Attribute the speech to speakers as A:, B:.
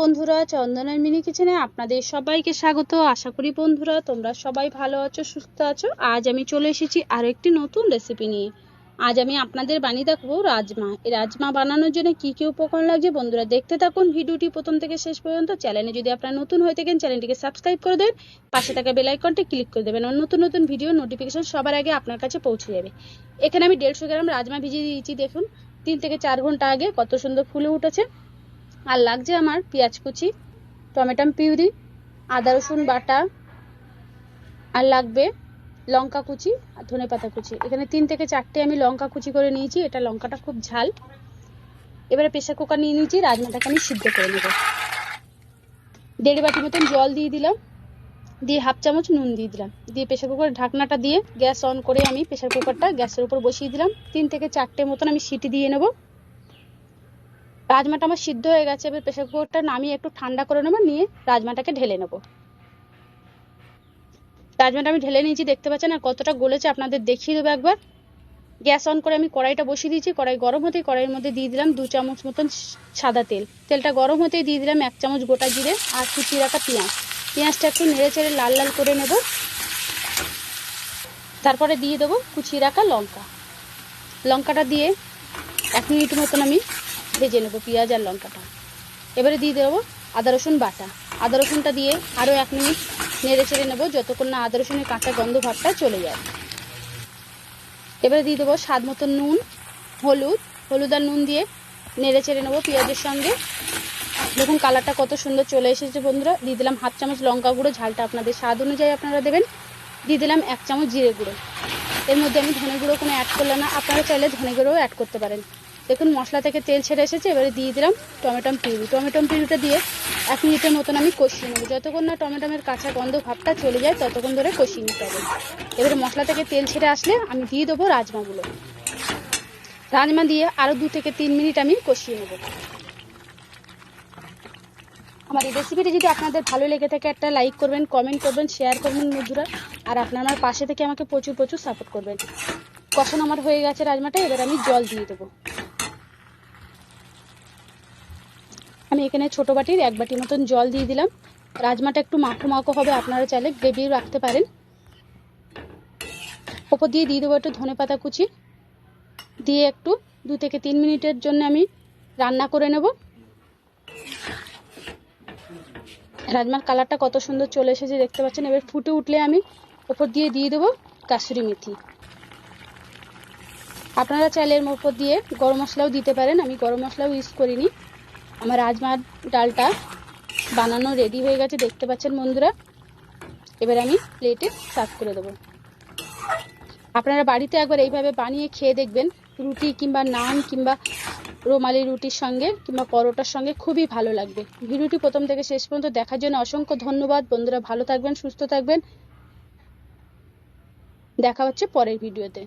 A: বন্ধুরা, চন্দনের মিনি কিচেনে আপনাদের সবাইকে স্বাগত। আশা করি বন্ধুরা, তোমরা সবাই ভালো আছো, সুস্থ আছো। আজ আমি চলে এসেছি আরও একটি নতুন রেসিপি নিয়ে। আজ আমি আপনাদের বানিয়ে দেখাবো রাজমা। এই রাজমা বানানোর জন্য কি কি উপকরণ লাগছে বন্ধুরা দেখতে থাকুন। ভিডিওটি প্রথম থেকে শেষ পর্যন্ত চ্যানেলে যদি আপনারা নতুন হয়ে থাকেন, চ্যানেলটিকে সাবস্ক্রাইব করে দেন পাশে থাকা বেল আইকনটি ক্লিক করে দেবেন। আর নতুন নতুন ভিডিও নোটিফিকেশন সবার আগে আপনার কাছে পৌঁছে যাবে। এখানে আমি দেড়শো গ্রাম রাজমা ভিজিয়ে দিয়েছি, দেখুন। তিন থেকে চার ঘণ্টা আগে কত সুন্দর ফুলে উঠেছে। আর লাগছে আমার পেঁয়াজ কুচি, টমেটো পিউরি, আদা রসুন বাটা, আর লাগবে লঙ্কা কুচি আর ধনে পাতা কুচি। এখানে তিন থেকে চারটে আমি লঙ্কা কুচি করে নিয়েছি, এটা লঙ্কাটা খুব ঝাল। এবারে প্রেসার কুকার নিয়ে নিয়েছি, রাজমাটাকে আমি সিদ্ধ করে নেব। দেড় বাটি মতন জল দিয়ে দিলাম, দিয়ে হাফ চামচ নুন দিয়ে দিলাম। দিয়ে প্রেসার কুকারের ঢাকনাটা দিয়ে গ্যাস অন করে আমি প্রেসার কুকারটা গ্যাসের উপর বসিয়ে দিলাম। তিন থেকে চারটে মতন আমি সিটি দিয়ে নেব। রাজমাটা আমার সিদ্ধ হয়ে গেছে, এবার প্রেসার কুকারটা নামিয়ে একটু ঠান্ডা করে নেব, নিয়ে রাজমাটাকে ঢেলে নেব। রাজমাটা আমি ঢেলে নিয়েছি, দেখতে পাচ্ছেন আর কতটা গলেছে, আপনাদের দেখিয়ে দেবো একবার। গ্যাস অন করে আমি কড়াইটা বসিয়ে দিয়েছি, কড়াই গরম হতে কড়াইয়ের মধ্যে দিয়ে দিলাম দু চামচ মতন সাদা তেল। তেলটা গরম হতে দিয়ে দিলাম এক চামচ গোটা জিরে আর কুচি রাখা পেঁয়াজ। পেঁয়াজটা একটু নেড়ে চেড়ে লাল লাল করে নেব। তারপরে দিয়ে দেবো কুচি রাখা লঙ্কা। লঙ্কাটা দিয়ে এক মিনিট মতন আমি ভেজে নেব পেঁয়াজ আর লঙ্কাটা। এবারে দিয়ে দেবো আদা রসুন বাটা। আদা রসুনটা দিয়ে আরও এক মিনিট নেড়ে চেড়ে নেব, যতক্ষণ না আদা রসুনের কাঁচা গন্ধ ভাবটা চলে যায়। এবারে দিয়ে দেবো স্বাদ মতো নুন, হলুদ। হলুদ আর নুন দিয়ে নেড়ে চেড়ে নেব পেঁয়াজের সঙ্গে। দেখুন কালারটা কত সুন্দর চলে এসেছে বন্ধুরা। দিয়ে দিলাম হাফ চামচ লঙ্কা গুঁড়ো, ঝালটা আপনাদের স্বাদ অনুযায়ী আপনারা দেবেন। দিয়ে দিলাম এক চামচ জিরে গুঁড়ো। এর মধ্যে আমি ধনে গুঁড়ো কোনো অ্যাড করলাম না। আপনারা চাইলে ধনে গুঁড়োও অ্যাড করতে পারেন। দেখুন, মশলা থেকে তেল ছেড়ে এসেছে, এবারে দিয়ে দিলাম টমেটম পিউরি। টমেটম পিউরিটা দিয়ে এক মিনিটের মতন আমি কষিয়ে নেব। যতক্ষণ না টমেটমের কাঁচা গন্ধ ভাবটা চলে যায়, ততক্ষণ ধরে কষিয়ে নিতে হবে। এবারে মশলা থেকে তেল ছেড়ে আসলে আমি দিয়ে দেবো রাজমাগুলো। রাজমা দিয়ে আরও দু থেকে তিন মিনিট আমি কষিয়ে নেব। আমার এই রেসিপিটি যদি আপনাদের ভালো লেগে থাকে, একটা লাইক করবেন কমেন্ট করবেন শেয়ার করবেন বন্ধুরা। আর আপনার আমার পাশে থেকে আমাকে প্রচুর প্রচুর সাপোর্ট করবেন। কখন আমার হয়ে গেছে রাজমাটা, এবার আমি জল দিয়ে দেবো। আমি এখানে ছোট বাটির এক বাটি মতন জল দিয়ে দিলাম। রাজমাটা একটু মাখো মাখো হবে, আপনারা চাইলে গ্রেভিও রাখতে পারেন। ওপর দিয়ে দিয়ে দেবো একটু ধনে পাতা কুচি। দিয়ে একটু দু থেকে তিন মিনিটের জন্য আমি রান্না করে নেব। রাজমার কালারটা কত সুন্দর চলে এসেছে, দেখতে পাচ্ছেন? এবার ফুটে উঠলে আমি ওপর দিয়ে দিয়ে দেবো কাসুরি মেথি। আপনারা চাইলে এর ওপর দিয়ে গরম মশলাও দিতে পারেন, আমি গরম মশলাও ইউজ করিনি। আমার রাজমার ডালটা বানানো রেডি হয়ে গেছে, দেখতে পাচ্ছেন বন্ধুরা। এবার আমি প্লেটে সার্ভ করে দেবো। আপনারা বাড়িতে একবার এইভাবে বানিয়ে খেয়ে দেখবেন, রুটি কিংবা নান কিংবা রোমালি রুটির সঙ্গে কিংবা পরোটার সঙ্গে খুবই ভালো লাগবে। ভিডিওটি প্রথম থেকে শেষ পর্যন্ত দেখার জন্য অসংখ্য ধন্যবাদ। বন্ধুরা ভালো থাকবেন, সুস্থ থাকবেন। দেখা হচ্ছে পরের ভিডিওতে।